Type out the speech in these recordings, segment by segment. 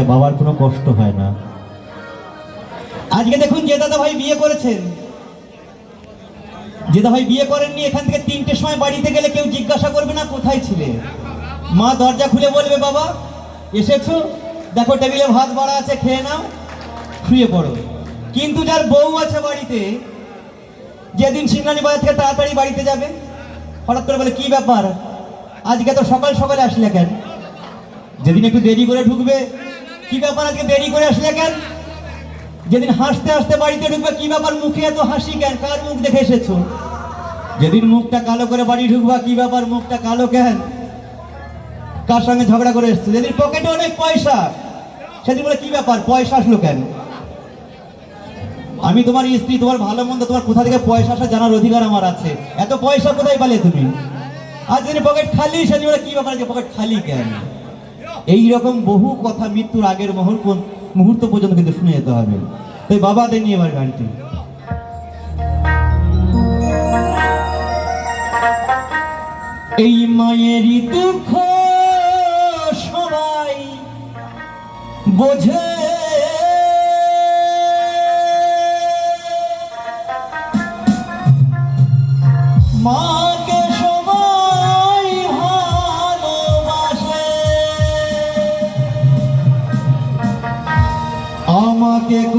হয়, বাবার কোনো কষ্ট হয় না। আজকে দেখুন যে দাদা ভাই বিয়ে করেছেন। যে দাদা ভাই বিয়ে করেননি, এখান থেকে তিনটে সময় বাড়িতে গেলে কেউ জিজ্ঞাসা করবে না কোথায় ছিলে। মা দরজা খুলে বলবে, বাবা, এসেছ? দেখো টেবিলে ভাত বাড়া আছে, খেয়ে নাও, শুয়ে পড়ো। কিন্তু যার বউ আছে বাড়িতে, যেদিন সিংরানি বাজার থেকে তাড়াতাড়ি বাড়িতে যাবে, হঠাৎ করে বলে, কি ব্যাপার? আজকে তো সকাল সকালে আসলে কেন? যেদিন একটু দেরি করে ঢুকবে কি ব্যাপার আজকে দেরি করে আসলে কেন? যেদিন হাসতে হাসতে বাড়িতে ঢুকবে, কি ব্যাপার মুখে এত হাসি কেন? কার মুখ দেখে এসেছ? যেদিন মুখটা কালো করে বাড়ি ঢুকবা, কি ব্যাপার মুখটা কালো কেন? কার সঙ্গে ঝগড়া করে এসছো? যেদিন পকেটে অনেক পয়সা, সেদিন বলে কি ব্যাপার, পয়সা আসলো কেন? আমি তোমার স্ত্রী, তোমার ভালো মন্দ, তোমার কোথা থেকে পয়সা আসা জানার অধিকার আমার আছে? এত পয়সা কোথায় পালে তুমি? আজ যদি পকেট খালি, সেদিন বলে কি ব্যাপার যে পকেট খালি কেন? এই রকম বহু কথা মৃত্যুর আগের মুহূর্ত মুহূর্ত পর্যন্ত কিন্তু শুনে যেতে হবে। তাই বাবাদের নিয়ে এবার গানটি। এই মায়েরই দুঃখ সবাই বোঝে।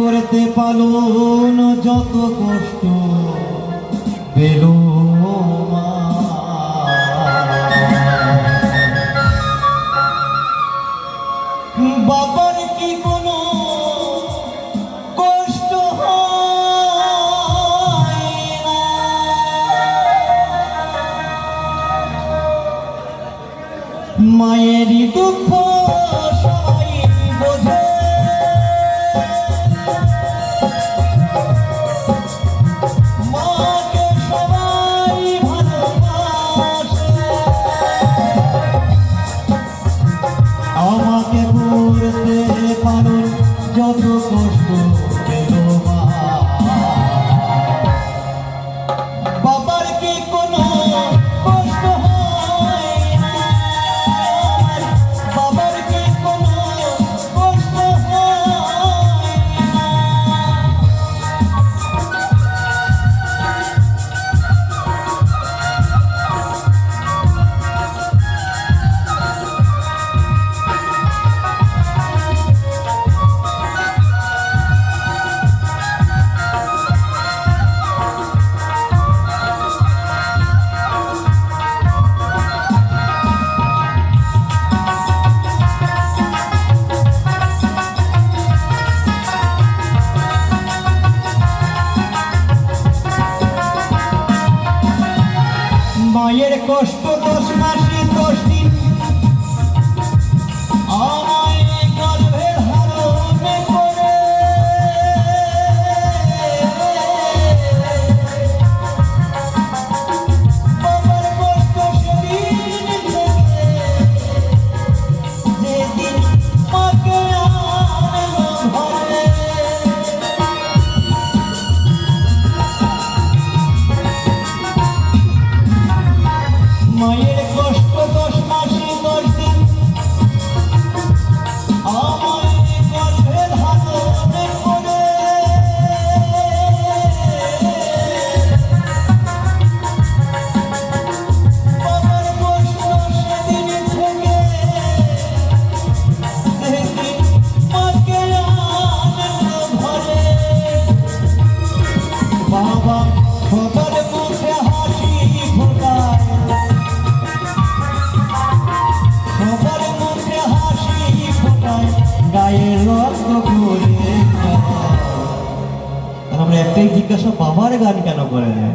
করতে পালন যত কষ্ট পেল বাবার কি মায়ের কষ্ট দশ মাসে একটাই জিজ্ঞাসা বাবার গান কেন করে না